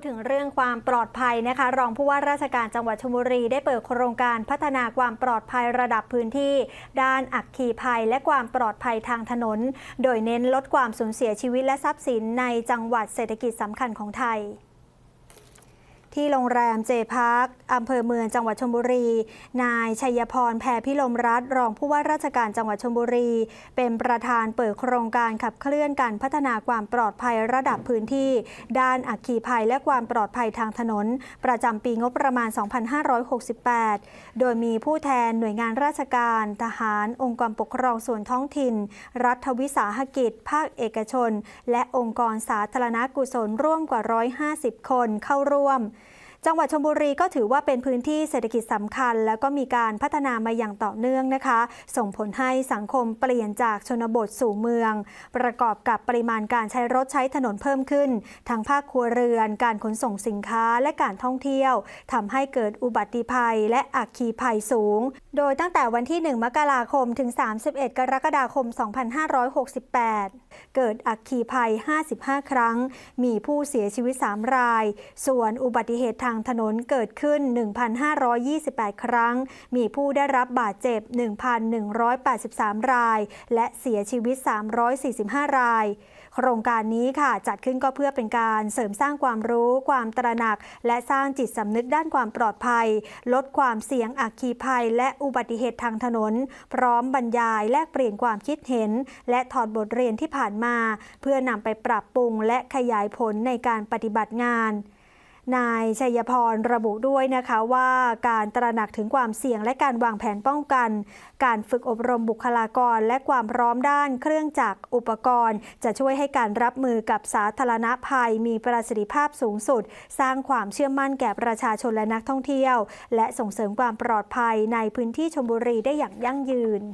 ดถึงเรื่องความปลอดภัยนะคะ รองผู้ว่าราชการจังหวัดชลบุรีได้เปิดโครงการพัฒนาความปลอดภัยระดับพื้นที่ ด้านอักขีภัยและความปลอดภัยทางถนน โดยเน้นลดความสูญเสียชีวิตและทรัพย์สินในจังหวัดเศรษฐกิจสำคัญของไทย ที่โรงแรมเจพาร์คอำเภอเมืองจังหวัดชลบุรี นายชัยพรแพรพิลมรัตรองผู้ว่าราชการจังหวัดชลบุรี เป็นประธานเปิดโครงการขับเคลื่อนการพัฒนาความปลอดภัยระดับพื้นที่ ด้านอัคคีภัยและความปลอดภัยทางถนน ประจำปีงบประมาณ 2568 โดยมีผู้แทนหน่วยงานราชการ ทหาร องค์กรปกครองส่วนท้องถิ่น รัฐวิสาหกิจ ภาคเอกชน และองค์กรสาธารณกุศลร่วมกว่า 150 คนเข้าร่วม จังหวัดชลบุรีก็ถือว่าเป็นพื้นที่เศรษฐกิจสำคัญ แล้วก็มีการพัฒนามาอย่างต่อเนื่องนะคะ ส่งผลให้สังคมเปลี่ยนจากชนบทสู่เมือง ประกอบกับปริมาณการใช้รถใช้ถนนเพิ่มขึ้น ทั้งภาคครัวเรือน การขนส่งสินค้าและการท่องเที่ยวทำให้เกิดอุบัติภัยและอัคคีภัยสูง โดยตั้งแต่วันที่ 1 มกราคมถึง 31 กรกฎาคม 2568 เกิดอัคคีภัย 55 ครั้ง มีผู้เสียชีวิต 3 ราย ส่วนอุบัติเหตุทางางถนนเกิดขึ้น 1,528 ครั้ง มีผู้ได้รับบาดเจ็บ 1,183 ราย และเสียชีวิต 345 ราย โครงการนี้ค่ะจัดขึ้นก็เพื่อเป็นการเสริมสร้างความรู้ ความตระหนัก และสร้างจิตสำนึกด้านความปลอดภัย ลดความเสี่ยงอัคคีภัย และอุบัติเหตุทางถนน พร้อมบรรยายแลกเปลี่ยนความคิดเห็น และถอดบทเรียนที่ผ่านมา เพื่อนำไปปรับปรุงและขยายผลในการปฏิบัติงาน นายชัยพรระบุด้วยนะคะว่าการตระหนักถึงความเสี่ยงและการวางแผนป้องกัน การฝึกอบรมบุคลากร และความพร้อมด้านเครื่องจักรอุปกรณ์ จะช่วยให้การรับมือกับสาธารณภัย มีประสิทธิภาพสูงสุด สร้างความเชื่อมั่นแก่ประชาชนและนักท่องเที่ยว และส่งเสริมความปลอดภัยในพื้นที่ชลบุรีได้อย่างยั่งยืน